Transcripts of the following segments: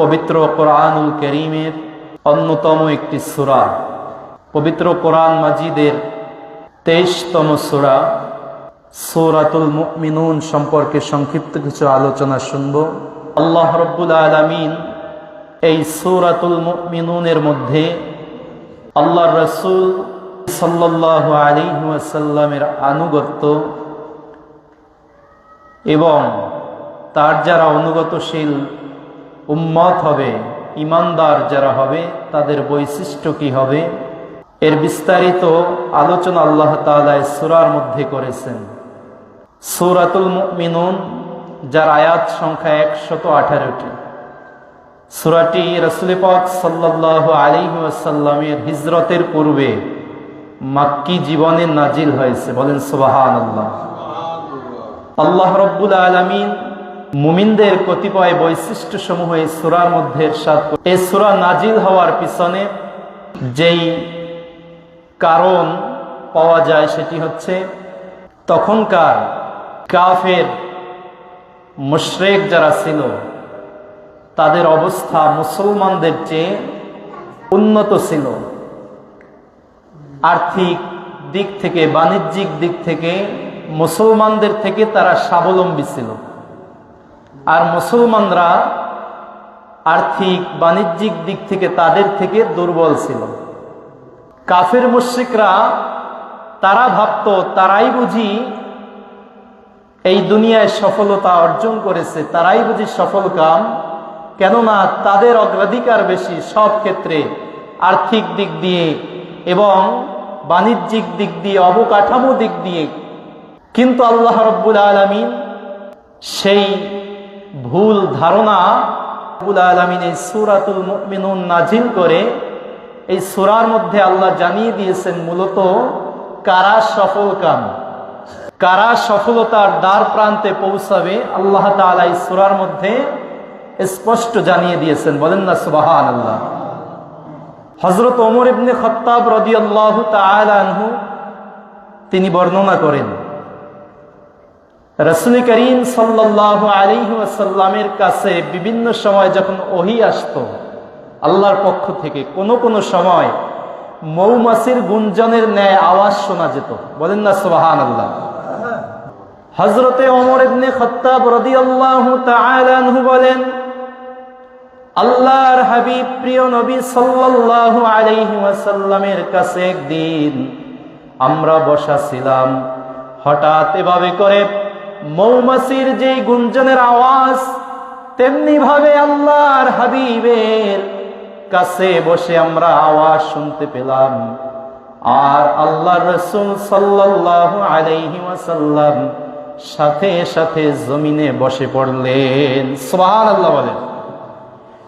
পবিত্র কোরআনুল করিমের অন্যতম একটি সুরা। পবিত্র কোরআন মাজিদের তেইশতম সূরা। সূরাতুল মুমিনুন সম্পর্কে সংক্ষিপ্ত কিছু আলোচনা শুনব। আল্লাহ রব্বুল আলামিন এই সূরাতুল মুমিনুনের মধ্যে আল্লাহ রসুল সাল্লাহ আলাইহি ওয়াসাল্লামের আনুগত্য এবং তার যারা অনুগতশীল উম্মত হবে ইমানদার যারা হবে তাদের বৈশিষ্ট্য কি হবে? এর বিস্তারিত আলোচনা আল্লাহ তালায় সুরার মধ্যে করেছেন। সুরাতুল মিনুন যার আয়াত সংখ্যা একশত আঠারোটি। সুরাটি রসুল পাক সাল্লাহ আলিহি ওয়াসাল্লামের হিজরতের পূর্বে মাক্কি জীবনে নাজিল হয়েছে। বলেন সুবাহান আল্লাহ আল্লাহ রব্বুল আলমিন মুমিনদের কতিপয় বৈশিষ্ট্য সমূহ এই সুরার মধ্যে করে- এই সুরা নাজিল হওয়ার পিছনে যেই কারণ পাওয়া যায় সেটি হচ্ছে তখনকার কাফের মুশরেক যারা ছিল, তাদের অবস্থা মুসলমানদের চেয়ে উন্নত ছিল। আর্থিক দিক থেকে, বাণিজ্যিক দিক থেকে মুসলমানদের থেকে তারা স্বাবলম্বী ছিল। আর মুসলমানরা আর্থিক, বাণিজ্যিক দিক থেকে তাদের থেকে দুর্বল ছিল। কাফের মুশ্রিকরা তারা ভাবত, তারাই বুঝি এই দুনিয়ায় সফলতা অর্জন করেছে, তারাই বুঝি সফল কাম। কেননা তাদের অগ্রাধিকার বেশি সব ক্ষেত্রে আর্থিক দিক দিয়ে এবং বাণিজ্যিক দিক দিয়ে, অবকাঠামো দিক দিয়ে। কিন্তু আল্লাহ রব্বুল আলমিন সেই ভুল ধারণা রব্বুল এই সুরাতুল মুমিনুন নাজিল করে, এই সুরার মধ্যে আল্লাহ জানিয়ে দিয়েছেন মূলত, কারা সফল কাম? কারা সফলতার দ্বার প্রান্তে পৌঁছাবে? আল্লাহ তাআলা এই সুরার মধ্যে স্পষ্ট জানিয়ে দিয়েছেন। বলেন না সুবাহান আল্লাহ হজরত ওমর ইবনে খত্তাব রদি আল্লাহ আনহু, তিনি বর্ণনা করেন রসুল করিম সাল্লাহ আলিহি ওয়াসাল্লামের কাছে বিভিন্ন সময় যখন ওহি আসতো, আল্লাহর পক্ষ থেকে কোনো কোনো সময় মৌমাছির গুঞ্জনের ন্যায় আওয়াজ শোনা যেত। বলেন না সোহান আল্লাহ হজরতে ওমর ইবনে খত্তাব রাদিয়াল্লাহু তাআলা বলেন, আল্লাহর হাবিব প্রিয় নবী সাল্লাল্লাহু আলাইহি ওয়াসাল্লামের কাছে একদিন আমরা বসা ছিলাম, হঠাৎ এভাবে করে মৌমাছির যেই গুঞ্জনের আওয়াজ, তেমনি ভাবে আল্লাহর হাবিবের কাছে বসে আমরা আওয়াজ শুনতে পেলাম। আর আল্লাহ রসুল সাল্লাল্লাহু আলাইহি সাথে সাথে জমিনে বসে পড়লেন। সুবহানাল্লাহ বলেন।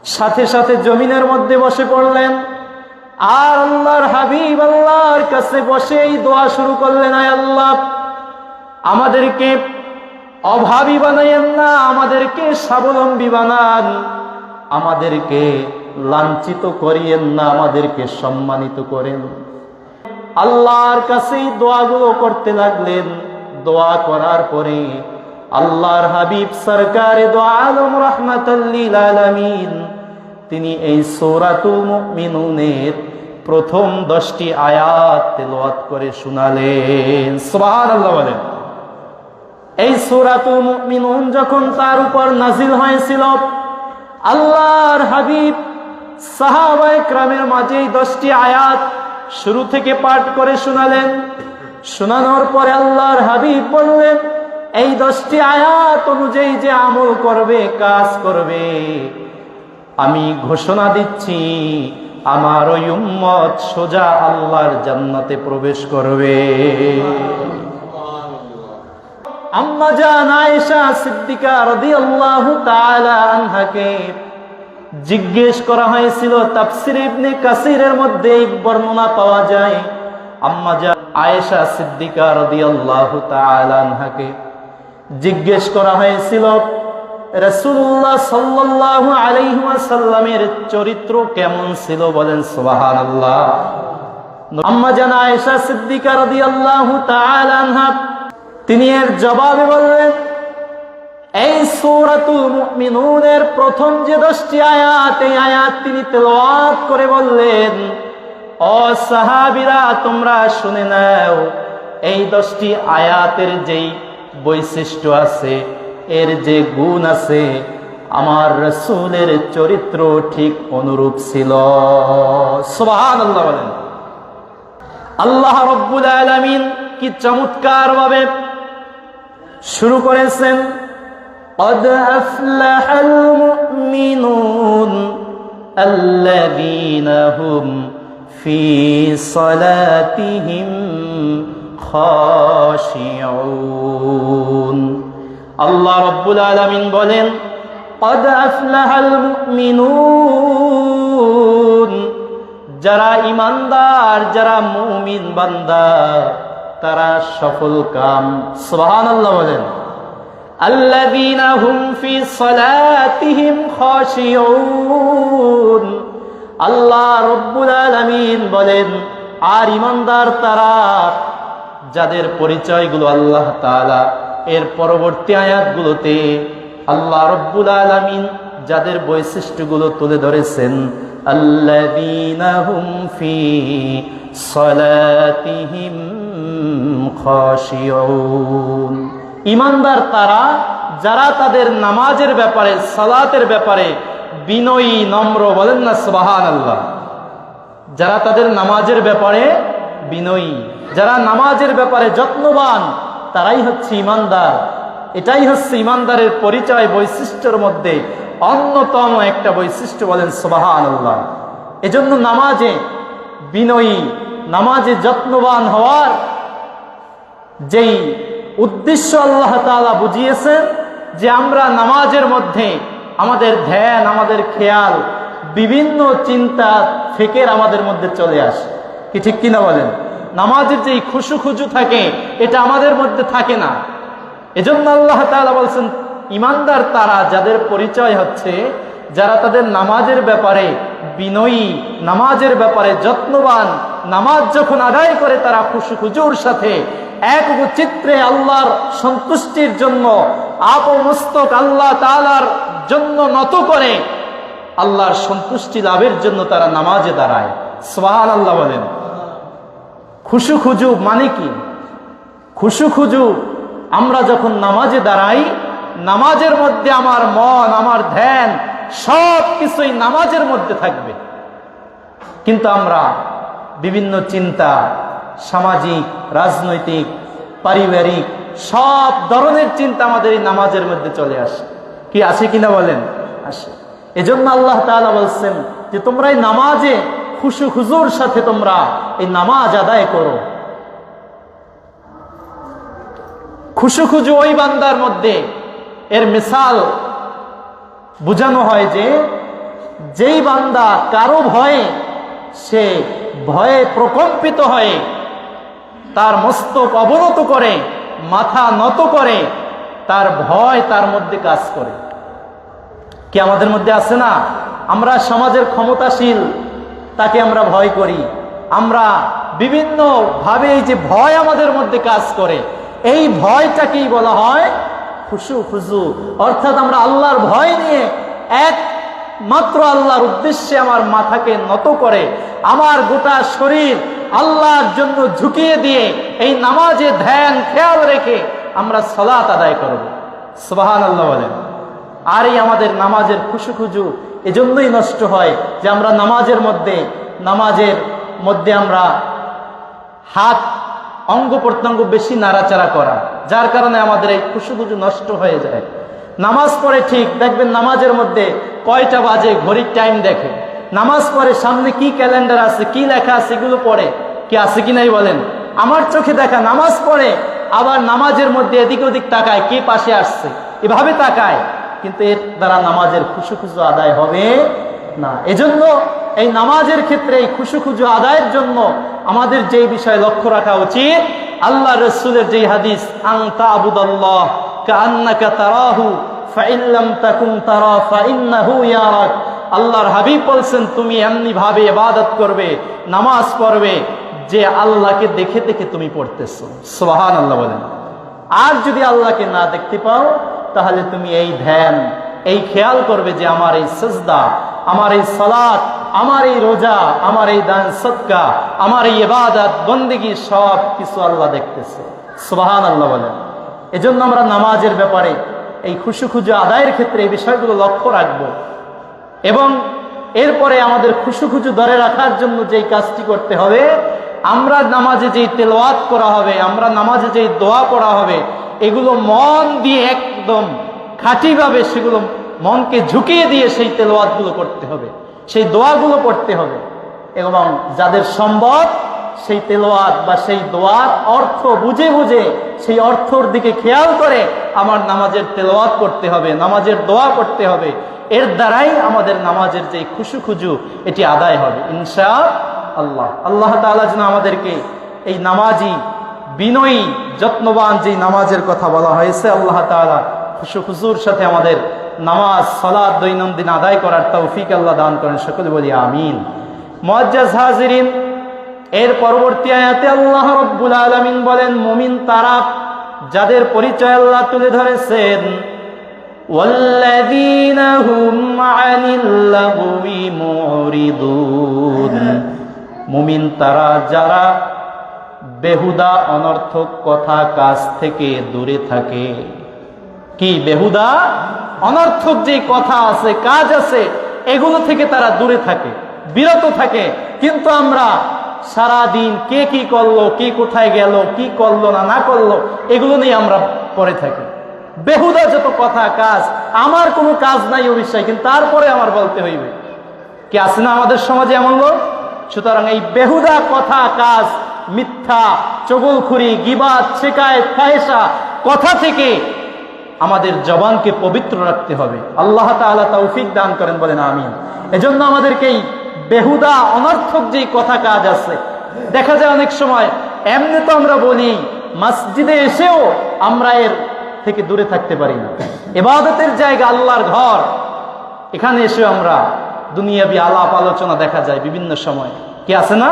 সাথে সাথে জমিনের মধ্যে বসে পড়লেন। আর আল্লাহর হাবিব আল্লাহর কাছে বসেই দোয়া শুরু করলেন, আয় আল্লাহ, আমাদেরকে অভাবী বানাইয়েন না, আমাদেরকে স্বাবলম্বী বানান। আমাদেরকে লাঞ্ছিত করিয়েন না, আমাদেরকে সম্মানিত করেন। আল্লাহর কাছেই দোয়াগুলো করতে লাগলেন। দোয়া করার পরে আল্লাহর হাবিব সরকারে দো আলম রহমাতাল্লিল আলামিন, তিনি এই সৌরাতুল প্রথম দশটি আয়াত তেলাওয়াত করে শুনালেন। সুবহানাল্লাহ বলেন। এই সূরাতুল মুমিনুন যখন তার উপর নাজিল হয়েছিল, আল্লাহর হাবিব সাহাবায়ে ক্রামের মাঝে এই দশটি আয়াত শুরু থেকে পাঠ করে শোনালেন। শোনানোর পরে আল্লাহর হাবিব বললেন, এই দশটি আয়াত অনুযায়ী যে আমল করবে, কাজ করবে। আমি ঘোষণা দিচ্ছি, আমার ওই উম্মত সোজা আল্লাহর জান্নাতে প্রবেশ করবে। আম্মা জান আয়েশা সিদ্দিকা রাদিয়াল্লাহু তাআলা আনহাকে জিজ্ঞেস করা হয়েছিল, তাফসির ইবনে কাসিরের মধ্যে এই বর্ণনা পাওয়া যায়, আম্মা জান আয়েশা সিদ্দিকা রাদিয়াল্লাহু তাআলা আনহাকে জিজ্ঞেস করা হয়েছিল, রাসূলুল্লাহ সাল্লাল্লাহু আলাইহি ওয়াসাল্লামের চরিত্র কেমন ছিল বলেন, সুবহানাল্লাহ। আম্মা জান আয়েশা সিদ্দিকা রাদিয়াল্লাহু তাআলা আনহা তিনি এর জবাবে বললেন, এই সূরাতুল মুমিনুনের প্রথম যে দশটি আয়াত, এই আয়াত তিনি তেলাওয়াত করে বললেন, ও সাহাবীরা, তোমরা শুনে নাও, এই দশটি আয়াতের যেই বৈশিষ্ট্য আছে, এর যে গুণ আছে, আমার রসুলের চরিত্র ঠিক অনুরূপ ছিল। সুবহানাল্লাহ বলেন। আল্লাহ রব্বুল আলামিন কি চমৎকার ভাবে শুরু করেছেন قد أفلح المؤمنون الذين هم في صلاتهم خاشعون আল্লাহ রব্বুল আলামিন বলেন قد أفلح المؤمنون যারা ইমানদার যারা মুমিন বান্দা তারা সফল কাম সুবহানাল্লাহ বলেন الذين هم في صلاتهم خاشعون আল্লাহ রব্বুল আলামিন বলেন আর ইমানদার তারা যাদের পরিচয়গুলো আল্লাহ তাআলা এর পরবর্তী আয়াতগুলোতে আল্লাহ রব্বুল আলামিন যাদের বৈশিষ্ট্যগুলো তুলে ধরেছেন আল্লাযীনা ইমানদার তারা, যারা তাদের নামাজের ব্যাপারে, সালাতের ব্যাপারে বিনয়ী, নম্র বলেন না সুবাহান আল্লাহ যারা তাদের নামাজের ব্যাপারে বিনয়ী, যারা নামাজের ব্যাপারে যত্নবান, তারাই হচ্ছে ইমানদার। এটাই হচ্ছে ইমানদারের পরিচয় বৈশিষ্ট্যের মধ্যে অন্যতম একটা বৈশিষ্ট্য বলেন সুবাহান আল্লাহ এজন্য নামাজে বিনয়ী নামাজে যত্নবান হওয়ার যেই উদ্দেশ্য আল্লাহ তাআলা বুঝিয়েছেন যে আমরা নামাজের মধ্যে আমাদের ধ্যান, আমাদের খেয়াল, বিভিন্ন চিন্তা, ফেকের আমাদের মধ্যে চলে আসে। কি ঠিক কিনা বলেন? নামাজের যেই খুশু খুজু থাকে, এটা আমাদের মধ্যে থাকে না। এজন্য আল্লাহ তাআলা বলছেন, ইমানদার তারা যাদের পরিচয় হচ্ছে, যারা তাদের নামাজের ব্যাপারে বিনয়ী, নামাজের ব্যাপারে যত্নবান নামাজ যখন আদায় করে তারা খুশু খুজুর সাথে, এক চিত্রে আল্লাহর সন্তুষ্টির জন্য আপমস্তক আল্লাহ তালার জন্য নত করে, আল্লাহর সন্তুষ্টি লাভের জন্য তারা নামাজে দাঁড়ায়। সোহান আল্লাহ বলেন। খুশু খুজু মানে কি? খুশু খুজু, আমরা যখন নামাজে দাঁড়াই, নামাজের মধ্যে আমার মন, আমার ধ্যান সব কিছুই নামাজের মধ্যে থাকবে। কিন্তু আমরা বিভিন্ন চিন্তা, সামাজিক, রাজনৈতিক, পারিবারিক, সব ধরনের চিন্তা আমাদের এই নামাজের মধ্যে চলে আসে। কি আসে কিনা বলেন? আসে। এজন্য আল্লাহ তাআলা বলছেন যে, তোমরা এই নামাজে খুশু খুজুর সাথে তোমরা এই নামাজ আদায় করো। খুশু খুজু ওই বান্দার মধ্যে এর মিসাল বোঝানো হয় যে, যেই বান্দা কারও ভয়ে সে ভয়ে প্রকম্পিত হয়ে তার মস্তক অবনত করে, মাথা নত করে, তার ভয় তার মধ্যে কাজ করে। কি আমাদের মধ্যে আছে না? আমরা সমাজের ক্ষমতাশীল, তাকে আমরা ভয় করি। আমরা বিভিন্ন ভাবে এই যে ভয় আমাদের মধ্যে কাজ করে, এই ভয়টাকেই বলা হয় খুশু খুশু অর্থাৎ আমরা আল্লাহর ভয় নিয়ে এক মাত্র আল্লাহর উদ্দেশ্যে আমার মাথাকে নত করে, আমার গোটা শরীর আল্লাহর জন্য ঝুঁকিয়ে দিয়ে এই নামাজে ধ্যান, খেয়াল রেখে আমরা সলাত আদায় করব। সোহান আল্লাহ বলেন। আর এই আমাদের নামাজের খুশু খুজু এজন্যই নষ্ট হয় যে আমরা নামাজের মধ্যে নামাজের মধ্যে আমরা হাত অঙ্গ প্রত্যঙ্গ বেশি নাড়াচাড়া করা, যার কারণে আমাদের এই খুশু খুজু নষ্ট হয়ে যায়। নামাজ পড়ে ঠিক, দেখবেন নামাজের মধ্যে কয়টা বাজে, ঘড়ির টাইম দেখে। নামাজ পড়ে সামনে কি ক্যালেন্ডার আছে, কি লেখা আছে, এগুলো পড়ে। কি আছে কি নাই বলেন? আমার চোখে দেখা নামাজ পড়ে, আবার নামাজের মধ্যে এদিক ওদিক তাকায়, কে পাশে আসছে? এভাবে তাকায়, কিন্তু এর দ্বারা নামাজের খুশু খুশু আদায় হবে না। এজন্য এই নামাজের ক্ষেত্রে এই খুশু খুজু আদায়ের জন্য আমাদের যে বিষয় লক্ষ্য রাখা উচিত, আল্লাহ রসুলের যে হাদিস আংতা আবুদাল্লাহ। কান্নাকা তারাহু ফাইল্লাম তাকুম তারা, ফাইন্নাহু ইয়ারাক। আল্লাহর হাবিব বলছেন, তুমি এমনি ভাবে ইবাদত করবে, নামাজ পড়বে, যে আল্লাহকে দেখে দেখে তুমি পড়তেছো। সোহান আল্লাহ বলেন। আর যদি আল্লাহকে না দেখতে পাও, তাহলে তুমি এই ধ্যান, এই খেয়াল করবে যে আমার এই সজদা, আমার এই সালাত, আমার এই রোজা, আমার এই দান সৎকা আমার এই এবাদত বন্দিগি সব কিছু আল্লাহ দেখতেছে। সোহান আল্লাহ বলেন। এজন্য আমরা নামাজের ব্যাপারে এই খুশু খুজু আদায়ের ক্ষেত্রে এই বিষয়গুলো লক্ষ্য রাখব। এবং এরপরে আমাদের খুশু খুশু ধরে রাখার জন্য যেই কাজটি করতে হবে, আমরা নামাজে যেই তেলোয়াত করা হবে, আমরা নামাজে যেই দোয়া পড়া হবে, এগুলো মন দিয়ে একদম খাঁটিভাবে সেগুলো মনকে ঝুঁকিয়ে দিয়ে সেই তেলোয়াতগুলো করতে হবে, সেই দোয়াগুলো পড়তে হবে। এবং যাদের সম্ভব সেই তেলোয়াত বা সেই দোয়ার অর্থ বুঝে বুঝে সেই অর্থর দিকে খেয়াল করে আমার নামাজের তেলোয়াত করতে হবে, নামাজের দোয়া করতে হবে। এর দ্বারাই আমাদের নামাজের যে খুশু খুজু, এটি আদায় হবে। ইনশা আল্লাহ আল্লাহ তাআলা যেন আমাদেরকে এই নামাজি, বিনয়ী, যত্নবান যেই নামাজের কথা বলা হয়েছে, আল্লাহ তাআলা খুশু খুশুর সাথে আমাদের নামাজ সালাদ দৈনন্দিন আদায় করার তৌফিক আল্লাহ দান করেন। সকলে বলি আমিন। মজ্জাজ হাজিরিন এর পরবর্তী আয়াতে আল্লাহ রব্বুল আলমিন বলেন, মুমিন তারা যাদের পরিচয় আল্লাহ তুলে ধরেছেন মুমিন তারা যারা বেহুদা, অনর্থক কথা কাজ থেকে দূরে থাকে। কি বেহুদা? অনর্থক যে কথা আছে, কাজ আছে, এগুলো থেকে তারা দূরে থাকে, বিরত থাকে। কিন্তু আমরা সারা দিন কে কি করল, কে কোথায় গেল, কি করল না না করল, এগুলো নিয়ে আমরা পড়ে থাকি। বেহুদা যত কথা, কাজ, আমার কোনো কাজ নাই ও বিষয়, কিন্তু তারপরে আমার বলতে হইবে। কি আছে না আমাদের সমাজে এমন লোক? সুতরাং এই বেহুদা কথা, কাজ, মিথ্যা, চগলখুরি, গিবাদ শেখায় ফায়সা কথা থেকে আমাদের জবানকে পবিত্র রাখতে হবে। আল্লাহ তাআলা তৌফিক দান করেন বলেন, আমিন। এজন্য আমাদেরকে এই বেহুদা, অনর্থক যে কথা কাজ আছে। দেখা যায় অনেক সময়, এমনি তো আমরা বলি, মসজিদে এসেও আমরা এর থেকে দূরে থাকতে পারি না। এবাদতের জায়গা, আল্লাহর ঘর। এখানে এসে আমরা দুনিয়াবি আলাপ আলোচনা দেখা যায় বিভিন্ন সময়। কি আছে না?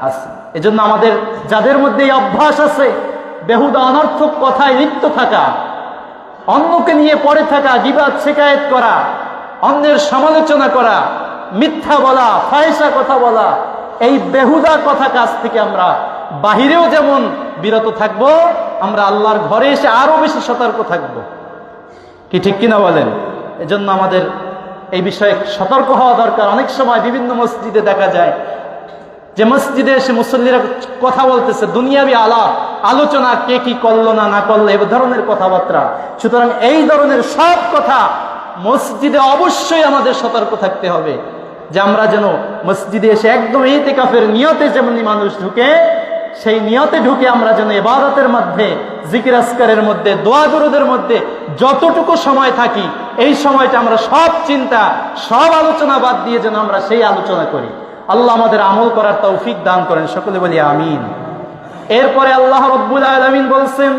আছে। এজন্য আমাদের যাদের মধ্যে এই অভ্যাস আছে, বেহুদা, অনর্থক কথায় লিপ্ত থাকা, অন্যকে নিয়ে পড়ে থাকা, গিবাদ শেখায়ত করা, অন্যের সমালোচনা করা মিথ্যা বলা ফায়সা কথা বলা, এই বেহুদা কথা কাজ থেকে আমরা বাহিরেও যেমন বিরত থাকব, আমরা আল্লাহর ঘরে এসে আরও বেশি সতর্ক থাকব। কি ঠিক কিনা বলেন? এজন্য আমাদের এই বিষয়ে সতর্ক হওয়া দরকার। অনেক সময় বিভিন্ন মসজিদে দেখা যায় যে মসজিদে এসে মুসল্লিরা কথা বলতেছে, দুনিয়াবি আলাপ আলোচনা কে কি করল না না করল, এ ধরনের কথাবার্তা। সুতরাং এই ধরনের সব কথা মসজিদে অবশ্যই আমাদের সতর্ক থাকতে হবে। যে আমরা যেন মসজিদে এসে একদম এই তেকাফের নিয়তে যেমনি মানুষ ঢুকে, সেই নিয়তে ঢুকে আমরা যেন এবাদতের মধ্যে, জিকির আসকারের মধ্যে, দোয়া দরুদের মধ্যে যতটুকু সময় থাকি, এই সময়টা আমরা সব চিন্তা, সব আলোচনা বাদ দিয়ে যেন আমরা সেই আলোচনা করি। আল্লাহ আমাদের আমল করার তৌফিক দান করেন, সকলে বলি আমিন। এরপরে আল্লাহ রব্বুল আলমিন বলছেন,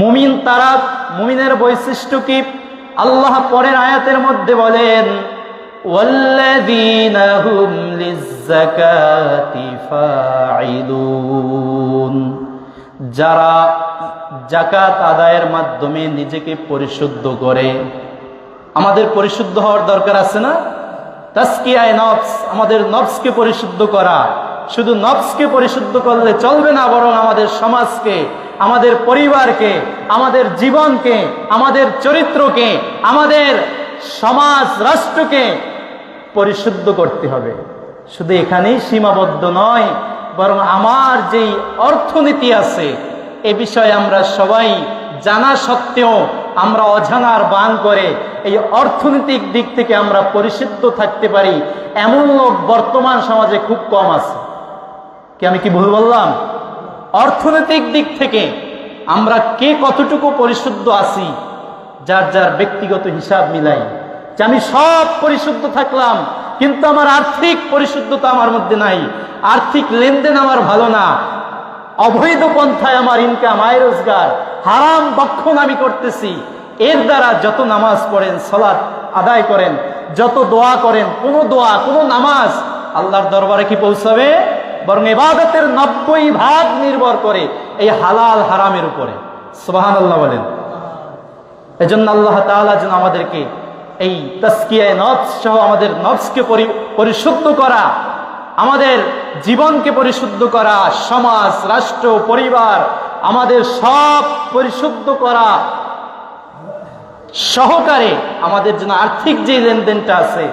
মুমিন তারা, মুমিনের বৈশিষ্ট্য কি? আল্লাহ পরের আয়াতের মধ্যে বলেন والذين هم للزكاة فاعلون যারা জাকাত আদায়ের মাধ্যমে নিজেকে পরিশুদ্ধ করে আমাদের পরিশুদ্ধ হওয়ার দরকার আছে না তাস্কিয়ায় নফস আমাদের নফসকে পরিশুদ্ধ করা শুধু নফসকে পরিশুদ্ধ করলে চলবে না বরং আমাদের সমাজকে আমাদের পরিবারকে আমাদের জীবনকে আমাদের চরিত্রকে আমাদের সমাজ রাষ্ট্রকে পরিশুদ্ধ করতে হবে। শুধু এখানেই সীমাবদ্ধ নয়, বরং আমার যেই অর্থনীতি আছে, এ বিষয়ে আমরা সবাই জানা সত্ত্বেও আমরা অজানার বান করে এই অর্থনৈতিক দিক থেকে আমরা পরিশুদ্ধ থাকতে পারি, এমন লোক বর্তমান সমাজে খুব কম আছে। কি আমি কি ভুল বললাম? অর্থনৈতিক দিক থেকে আমরা কে কতটুকু পরিশুদ্ধ আছি, যার যার ব্যক্তিগত হিসাব মিলাই। যে আমি সব পরিশুদ্ধ থাকলাম, কিন্তু আমার আর্থিক পরিশুদ্ধতা আমার মধ্যে নাই, আর্থিক লেনদেন আমার ভালো না, অবৈধ পন্থায় আমার ইনকাম আয় রোজগার, হারাম বক্ষণ আমি করতেছি। এর দ্বারা যত নামাজ পড়েন সলাৎ আদায় করেন, যত দোয়া করেন, কোনো দোয়া, কোনো নামাজ আল্লাহর দরবারে কি পৌঁছাবে? বরং এবাদতের নব্বই ভাগ নির্ভর করে এই হালাল হারামের উপরে। সোহান আল্লাহ বলেন। এজন্য আল্লাহ তাআলা যেন আমাদেরকে এই তাস্কিয়ায় নফস সহ আমাদের নফসকে পরিশুদ্ধ করা, আমাদের জীবনকে পরিশুদ্ধ করা, সমাজ, রাষ্ট্র, পরিবার, আমাদের সব পরিশুদ্ধ করা সহকারে আমাদের জন্য আর্থিক যে লেনদেনটা আছে,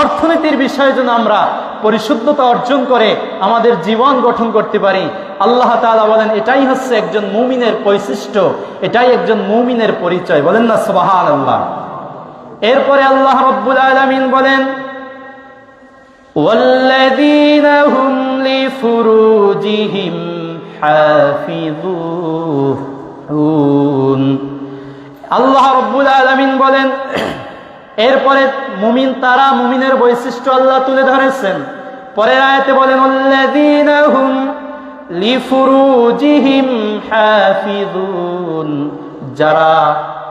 অর্থনীতির বিষয়ে যেন আমরা পরিশুদ্ধতা অর্জন করে আমাদের জীবন গঠন করতে পারি। আল্লাহ তাআলা বলেন, এটাই হচ্ছে একজন মুমিনের বৈশিষ্ট্য, এটাই একজন মুমিনের পরিচয়। বলেন না সুবাহান আল্লাহ এরপরে আল্লাহ রব্বুল আলমিন বলেন والذين هم لفروجهم حافظون আল্লাহ রব্বুল আলমিন বলেন এরপরে মুমিন তারা মুমিনের বৈশিষ্ট্য আল্লাহ তুলে ধরেছেন পরের আয়াতে বলেন الذين هم লিফুরুজিহিম হাফিজুন যারা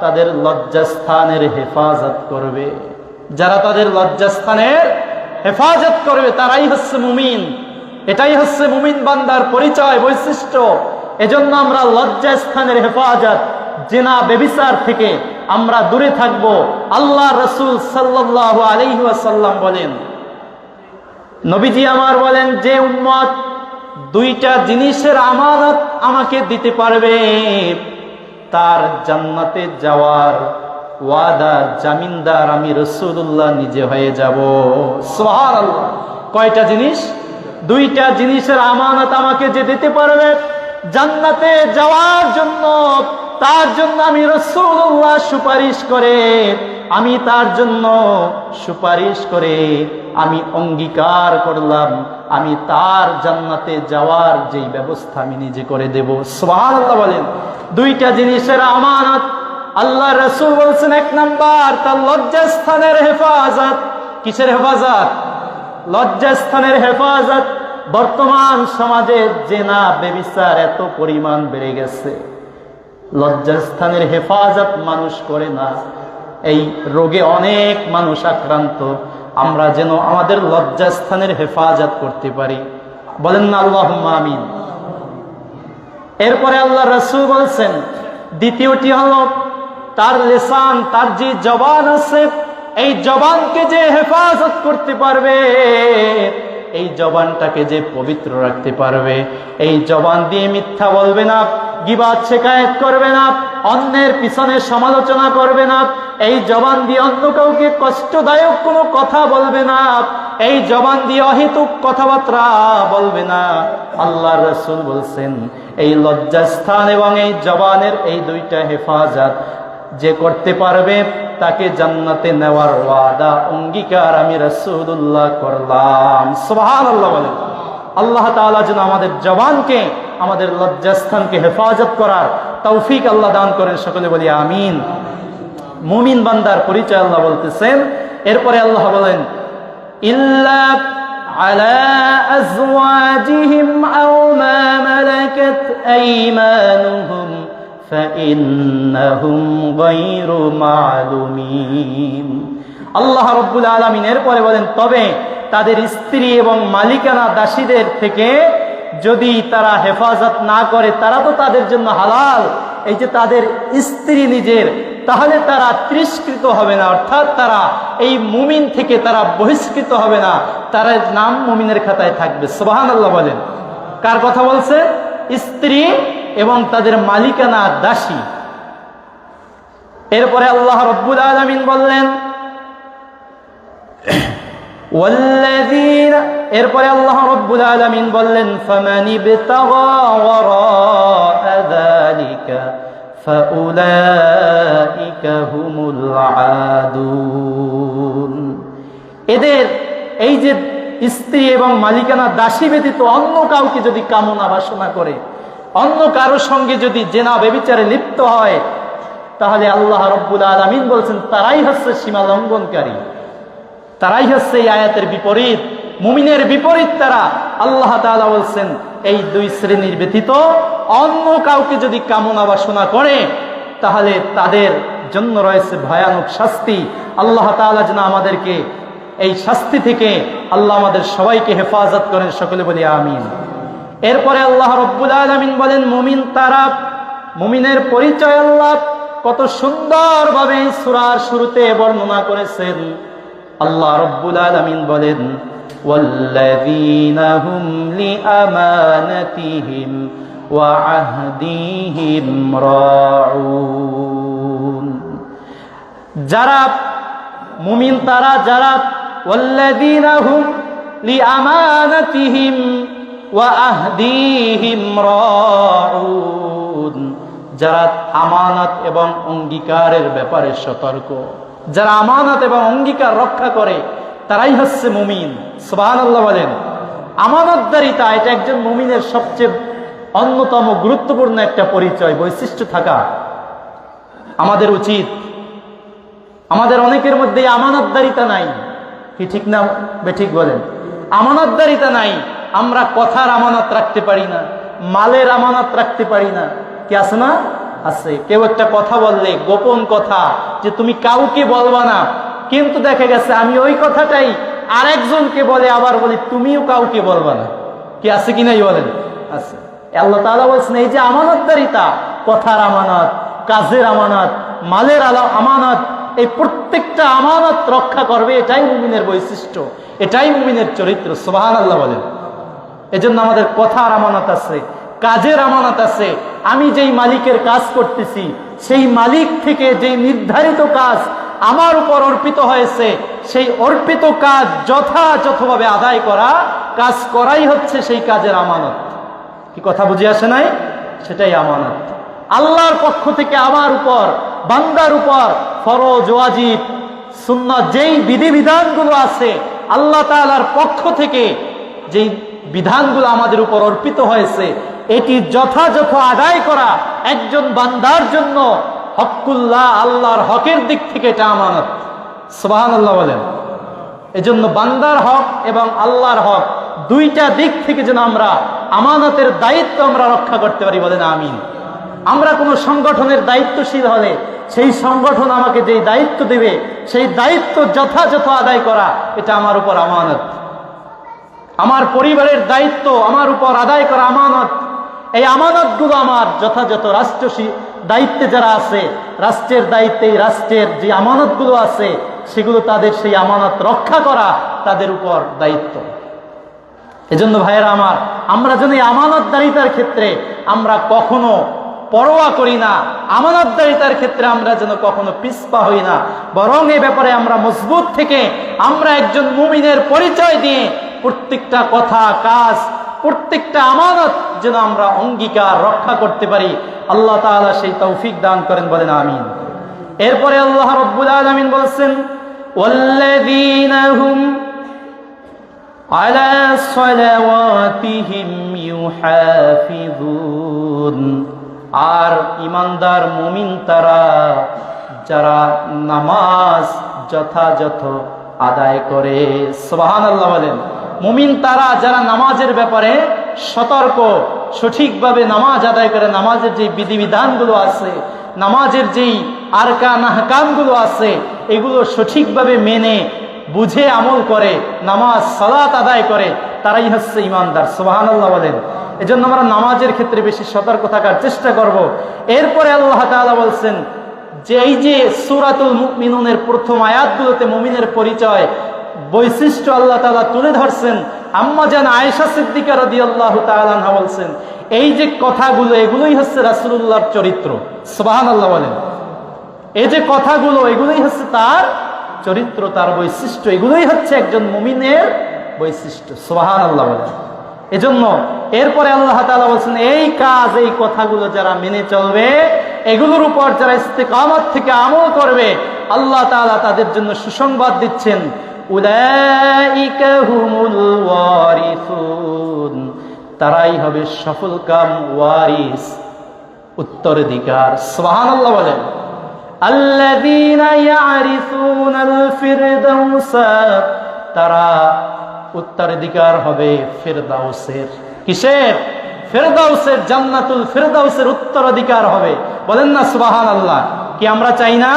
তাদের লজ্জাস্থানের হেফাজত করবে। যারা তাদের লজ্জাস্থানের হেফাজত করবে, তারাই হচ্ছে মুমিন। এটাই হচ্ছে মুমিন বান্দার পরিচয়, বৈশিষ্ট্য। এজন্য আমরা লজ্জাস্থানের হেফাজত, জেনা, বেবিচার থেকে আমরা দূরে থাকব। আল্লাহ রসুল সাল্লাহ আলহিহাসাল্লাম বলেন, নবীজি আমার বলেন, যে উম্মত দুইটা জিনিসের আমানত আমাকে দিতে পারবে তার জান্নাতে যাওয়ার ওয়াদা জামিনদার আমি রসুল্লাহ নিজে হয়ে যাব। সোহার কয়টা জিনিস? দুইটা জিনিসের আমানত আমাকে যে দিতে পারবে। জান্নাতে যাওয়ার জন্য, তার জন্য আমি রসুল্লাহ সুপারিশ করে, আমি তার জন্য সুপারিশ করে আমি অঙ্গীকার করলাম, আমি তার জান্নাতে যাওয়ার যেই ব্যবস্থা আমি নিজে করে দেব। সোহান আল্লাহ বলেন, দুইটা জিনিসের আমানত। আল্লাহ রসুল বলছেন, এক নাম্বার, তার লজ্জাস্থানের হেফাজত। কিসের হেফাজত? লজ্জাস্থানের হেফাজত। বর্তমান সমাজে জেনা বেবিচার এত পরিমাণ বেড়ে গেছে। লজ্জাস্থানের হেফাজত মানুষ করে না। এই রোগে অনেক মানুষ আক্রান্ত। আমরা যেন আমাদের লজ্জাস্থানের হেফাজত করতে পারি। বলেন না আল্লাহ আমিন। এরপরে আল্লাহ রসুল বলছেন, দ্বিতীয়টি হল তার লেসান, তার যে জবান আছে, এই জবানকে যে হেফাজত করতে পারবে এই জবানটাকে যে পবিত্র রাখতে পারবে, এই জবান দিয়ে মিথ্যা বলবে না, গিবাদ শেখায়ত করবে না, অন্যের পিছনে সমালোচনা করবে না, এই জবান দিয়ে অন্য কাউকে কষ্টদায়ক কোনো কথা বলবে না, এই জবান দিয়ে অহেতুক কথাবার্তা বলবে না। আল্লাহ রসুল বলছেন, এই লজ্জাস্থান এবং এই জবানের এই দুইটা হেফাজত যে করতে পারবে তাকে জান্নাতে নেওয়ার ওয়াদা অঙ্গীকার আমি রসুল্লাহ করলাম সোহান আল্লাহ বলেন আল্লাহ তাআলা যেন আমাদের জবানকে আমাদের লজ্জাস্থানকে হেফাজত করার তৌফিক আল্লাহ দান করেন সকলে বলি আমিন মুমিন বান্দার পরিচয় আল্লাহ বলতেছেন এরপরে আল্লাহ বলেন ইল্লা على أزواجهم أو ما ملكت أيمانهم فإنهم غير معلومين আল্লাহ রব্বুল আলমিন এরপরে বলেন তবে তাদের স্ত্রী এবং মালিকানা দাসীদের থেকে যদি তারা হেফাজত না করে তারা তো তাদের জন্য হালাল এই যে তাদের স্ত্রী নিজের তাহলে তারা তিরস্কৃত হবে না অর্থাৎ তারা এই মুমিন থেকে তারা বহিষ্কৃত হবে না তারা নাম মুমিনের খাতায় থাকবে সোহান আল্লাহ বলেন কার কথা বলছে স্ত্রী এবং তাদের মালিকানা দাসী। এরপরে আল্লাহ রব্বুল আলমিন বললেন এরপরে আল্লাহ রব্বুল আলমিন বললেন ফমানি এদের এই যে স্ত্রী এবং মালিকানা দাসী ব্যতীত অন্য কাউকে যদি কামনা বাসনা করে অন্য কারোর সঙ্গে যদি জেনা বেবিচারে লিপ্ত হয়, তাহলে আল্লাহ রব্বুল আলমিন বলছেন, তারাই হচ্ছে সীমা লঙ্ঘনকারী। তারাই হচ্ছে এই আয়াতের বিপরীত। মুমিনের বিপরীত তারা। আল্লাহ তাআলা বলছেন, এই দুই শ্রেণির ব্যতীত অন্য কাউকে যদি কামনা বাসনা করে, তাহলে তাদের জন্য রয়েছে ভয়ানক শাস্তি। আল্লাহ তাআলা যেন আমাদেরকে এই শাস্তি থেকে আল্লাহ আমাদের সবাইকে হেফাজত করেন। সকলে বলি আমিন। এরপরে আল্লাহ রব্বুল আলমিন বলেন মুমিন তারা মুমিনের পরিচয় আল্লাহ কত সুন্দরভাবে এই সূরার শুরুতে বর্ণনা করেছেন আল্লাহ রব্বুল আলামিন বলেন والذين هم لأمانتهم وعهدهم راعون যারা মুমিন তারা যারা والذين هم لأمانتهم وأهديهم راعون যারা আমানত এবং অঙ্গীকারের ব্যাপারে সতর্ক। যারা আমানত এবং অঙ্গীকার রক্ষা করে, তারাই হচ্ছে মুমিন। সুবহান আল্লাহ বলেন। আমানতদারিতা, এটা একজন মুমিনের সবচেয়ে অন্যতম গুরুত্বপূর্ণ একটা পরিচয়, বৈশিষ্ট্য থাকা। আমাদের উচিত। আমাদের অনেকের মধ্যে আমানতদারিতা নাই। কি ঠিক না বেঠিক বলেন? আমানতদারিতা নাই। আমরা কথার আমানত রাখতে পারি না, মালের আমানত রাখতে পারি না। কি আছে না? আছে। কেউ একটা কথা বললে, গোপন কথা, যে তুমি কাউকে বলবা না। কিন্তু দেখা গেছে আমি ওই কথাটাই আরেকজনকে বলে আবার বলি, তুমিও কাউকে বলবা না। কি আছে কি নাই বলেন? আছে। আল্লাহ তাআলা বলছেন, এই যে আমানতদারিতা, কথার আমানত, কাজের আমানত, মালের আলা- আমানত, এই প্রত্যেকটা আমানত রক্ষা করবে, এটাই মুমিনের বৈশিষ্ট্য, এটাই মুমিনের চরিত্র। সোহান আল্লাহ বলেন। এজন্য আমাদের কথার আমানত আছে, কাজের আমানত আছে। আমি যেই মালিকের কাজ করতেছি, সেই মালিক থেকে যেই নির্ধারিত কাজ আমার উপর অর্পিত হয়েছে, সেই অর্পিত কাজ যথাযথভাবে আদায় করা, কাজ করাই হচ্ছে সেই কাজের আমানত। কি কথা বুঝে আসে নাই? সেটাই আমানত। আল্লাহর পক্ষ থেকে আমার উপর, বান্দার উপর ফরজ, ওয়াজিব, সুন্নাত, যেই বিধিবিধানগুলো আছে, আল্লাহ তাআলার পক্ষ থেকে যেই বিধানগুলো আমাদের উপর অর্পিত হয়েছে। এটি যথাযথ আদায় করা একজন বান্দার জন্য হকুল্লাহ, আল্লাহর হকের দিক থেকে এটা আমানত। সুবাহান আল্লাহ বলেন। এজন্য বান্দার হক এবং আল্লাহর হক দুইটা দিক থেকে যেন আমরা আমানতের দায়িত্ব আমরা রক্ষা করতে পারি বলেন আমিন। আমরা কোনো সংগঠনের দায়িত্বশীল হলে সেই সংগঠন আমাকে যেই দায়িত্ব দেবে, সেই দায়িত্ব যথাযথ আদায় করা, এটা আমার উপর আমানত। আমার পরিবারের দায়িত্ব, আমার উপর আদায় করা আমানত, এই আমানতগুলো আমার যথাযথ রাষ্ট্র দায়িত্বে যারা আছে, রাষ্ট্রের দায়িত্বে রাষ্ট্রের যে আমানতগুলো আছে, সেগুলো তাদের সেই আমানত রক্ষা করা তাদের উপর দায়িত্ব। এজন্য ভাইয়েরা আমার, আমরা যেন এই আমানতদারিতার ক্ষেত্রে আমরা কখনো পরোয়া করি না, আমানতদারিতার ক্ষেত্রে আমরা যেন কখনো পিছপা হই না, বরং এ ব্যাপারে আমরা মজবুত থেকে আমরা একজন মুমিনের পরিচয় দিয়ে প্রত্যেকটা কথা কাজ প্রত্যেকটা আমানত যেন আমরা অঙ্গীকার রক্ষা করতে পারি আল্লাহ তাআলা সেই তৌফিক দান করেন বলেন আমিন এরপরে আল্লাহ রব্বুল আলামিন বলছেন والذين هم على صلواتهم يحافظون আর ইমানদার মুমিন তারা যারা নামাজ যথাযথ আদায় করে সুবহান আল্লাহ বলেন মুমিন তারা যারা নামাজের ব্যাপারে সতর্ক, সঠিকভাবে নামাজ আদায় করে, নামাজের যে বিধিবিধানগুলো আছে, নামাজের যেই আরকান আহকামগুলো আছে, এগুলো সঠিকভাবে মেনে, বুঝে আমল করে, নামাজ, সালাত আদায় করে, তারাই হচ্ছে ইমানদার। সুবহানাল্লাহ বলেন। এজন্য আমরা নামাজের ক্ষেত্রে বেশি সতর্ক থাকার চেষ্টা করব। এরপরে আল্লাহ তাআলা বলছেন যে, এই যে সূরাতুল মুমিনুনের প্রথম আয়াতগুলোতে মুমিনের পরিচয় বৈশিষ্ট্য আল্লাহ তালা তুলে ধরছেন। আম্মা জান আয়েশা সিদ্দিকা রাদিয়াল্লাহু তাআলা আনহা বলছেন, এই যে কথাগুলো, এগুলোই হচ্ছে রাসুল্লাহর চরিত্র। সুবহানাল্লাহ বলেন। এই যে কথাগুলো, এগুলোই হচ্ছে তার চরিত্র, তার বৈশিষ্ট্য, এগুলোই হচ্ছে একজন মুমিনের বৈশিষ্ট্য। সোহান আল্লাহ বলেন। এজন্য এরপরে আল্লাহ তাআলা বলছেন, এই কাজ, এই কথাগুলো যারা মেনে চলবে, এগুলোর উপর যারা ইস্তেকামত থেকে আমল করবে, আল্লাহ তাআলা তাদের জন্য সুসংবাদ দিচ্ছেন। উলাইকা হুমুল ওয়ারিসুন। তারাই হবে সফল কাম ওয়ারিস। উত্তরাধিকার। সুবহানাল্লাহ বলেন, আল্লাযীনা ইয়ারিসুনাল ফিরদাউসা। তারা উত্তরাধিকার হবে ফেরদাউসের। কিসের? ফেরদাউসের, জান্নাতুল ফেরদাউসের উত্তরাধিকার হবে। বলেন না সোহান আল্লাহ কি আমরা চাই না?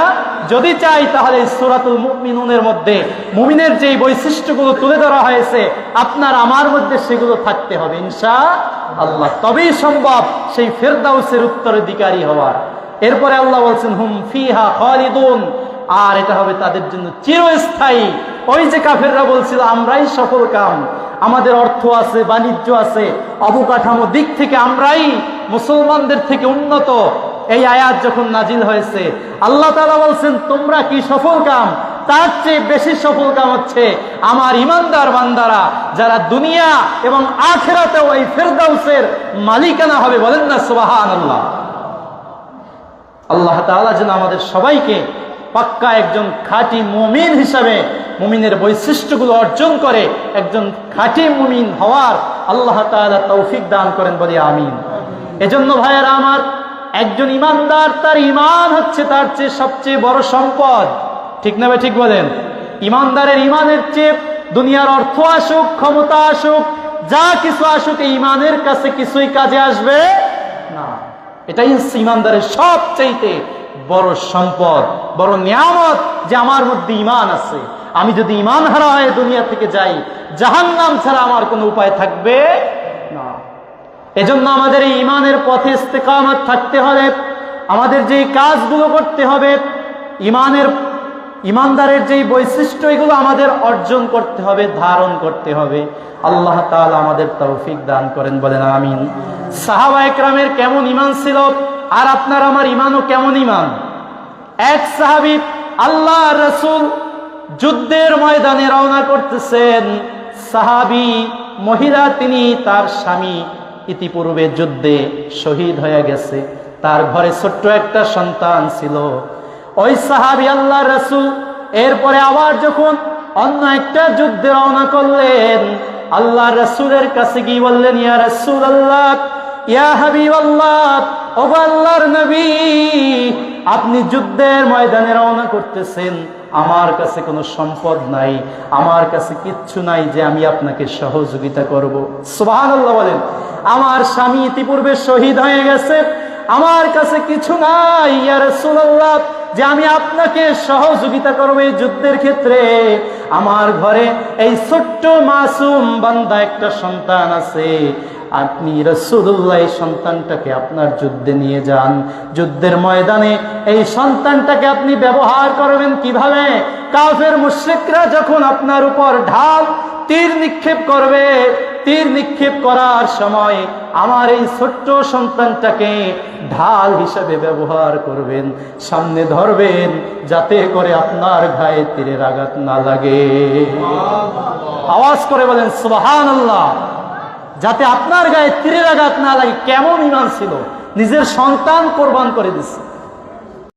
যদি চাই, তাহলে সুরাতুল মুমিনুনের মধ্যে মুমিনের যেই বৈশিষ্ট্যগুলো তুলে ধরা হয়েছে, আপনার আমার মধ্যে সেগুলো থাকতে হবে ইনশা আল্লাহ তবেই সম্ভব সেই ফেরদাউসের উত্তরাধিকারী হওয়ার। এরপরে আল্লাহ বলছেন, হুম, ফিহা খালিদুন। আর এটা হবে তাদের জন্য চিরস্থায়ী। ওই যে কাফেররা বলছিল, আমরাই সফল কাম। আমাদের অর্থ আছে, বাণিজ্য আছে, অবকাঠামো দিক থেকে আমরাই মুসলমানদের থেকে উন্নত। এই আয়াত যখন নাজিল হয়েছে, আল্লাহ তাআলা বলছেন, তোমরা কি সফল কাম? তার চেয়ে বেশি সফল কাম হচ্ছে আমার ইমানদার বান্দারা, যারা দুনিয়া এবং আখেরাতেও এই ফেরদাউসের মালিকানা হবে। বলেন না সুবাহান আল্লাহ আল্লাহ তাআলা যেন আমাদের সবাইকে পাক্কা একজন খাঁটি মুমিন হিসাবে মুমিনের বৈশিষ্ট্যগুলো অর্জন করে, একজন খাঁটি মুমিন হওয়ার আল্লাহ তৌফিক দান করেন বলে আমিন। এজন্য ভাইয়েরা আমার একজন ইমানদার, তার ইমান হচ্ছে তার চেয়ে সবচেয়ে বড় সম্পদ। ঠিক না ঠিক বলেন? ইমানদারের ইমানের চেয়ে দুনিয়ার অর্থ আসুক, ক্ষমতা আসুক, যা কিছু আসুক, এই ইমানের কাছে কিছুই কাজে আসবে না। এটাই হচ্ছে ইমানদারের সবচাইতে বড় সম্পদ, বড় নিয়ামত যে আমার মধ্যে ইমান আছে। আমি যদি ইমান হারা হয়ে দুনিয়া থেকে যাই, জাহান্নাম ছাড়া আমার কোনো উপায় থাকবে না। এজন্য আমাদের এই ইমানের পথে ইস্তেকামত থাকতে হবে। আমাদের যেই কাজগুলো করতে হবে ইমানের ইমানদারের যেই বৈশিষ্ট্য, এগুলো আমাদের অর্জন করতে হবে, ধারণ করতে হবে। আল্লাহ তাআলা আমাদের তৌফিক দান করেন, বলেন আমিন। সাহাবা একরামের কেমন ইমান ছিল? আর আপনার আমার ইমানও কেমন ইমান এক সাহাবি আল্লাহ রসুল যুদ্ধের ময়দানে রওনা করতেছেন। সাহাবি, মহিলা তিনি, তার স্বামী। ইতিপূর্বে যুদ্ধে শহীদ হয়ে গেছে। তার ঘরে ছোট্ট একটা সন্তান ছিল। ওই সাহাবি আল্লাহ রসুল এরপরে আবার যখন অন্য একটা যুদ্ধে রওনা করলেন আল্লাহ রসুলের কাছে গিয়ে বললেন, ইয়া রসুল আল্লাহ ইয়া হাবিব আল্লাহ ও আল্লাহর নবী, আপনি যুদ্ধের ময়দানে রওনা করতেছেন। আমার কাছে কোনো সম্পদ নাই, আমার কাছে কিচ্ছু নাই যে আমি আপনাকে সহযোগিতা করব। সুবহানাল্লাহ বলেন, আমার স্বামী ইতিপূর্বে শহীদ হয়ে গেছে, আমার কাছে কিছু নাই, ইয়া রাসূলুল্লাহ, যে আমি আপনাকে সহযোগিতা করব এই যুদ্ধের ক্ষেত্রে। আমার ঘরে এই ছোট্ট মাসুম বান্দা একটা সন্তান আছে আপনি রসুল্লাহ এই সন্তানটাকে আপনার যুদ্ধে নিয়ে যান। যুদ্ধের ময়দানে এই সন্তানটাকে আপনি ব্যবহার করবেন কীভাবে? কাফের মুশ্রিকরা যখন আপনার উপর ঢাল, তীর নিক্ষেপ করবে, তীর নিক্ষেপ করার সময় আমার এই ছোট্ট সন্তানটাকে ঢাল হিসেবে ব্যবহার করবেন, সামনে ধরবেন, যাতে করে আপনার গায়ে তীরের আঘাত না লাগে। আওয়াজ করে বলেন সুবাহান আল্লাহ যাতে আপনার গায়ে তীরের আঘাত না লাগে। কেমন ইমান ছিল? নিজের সন্তান কোরবান করে দিচ্ছে।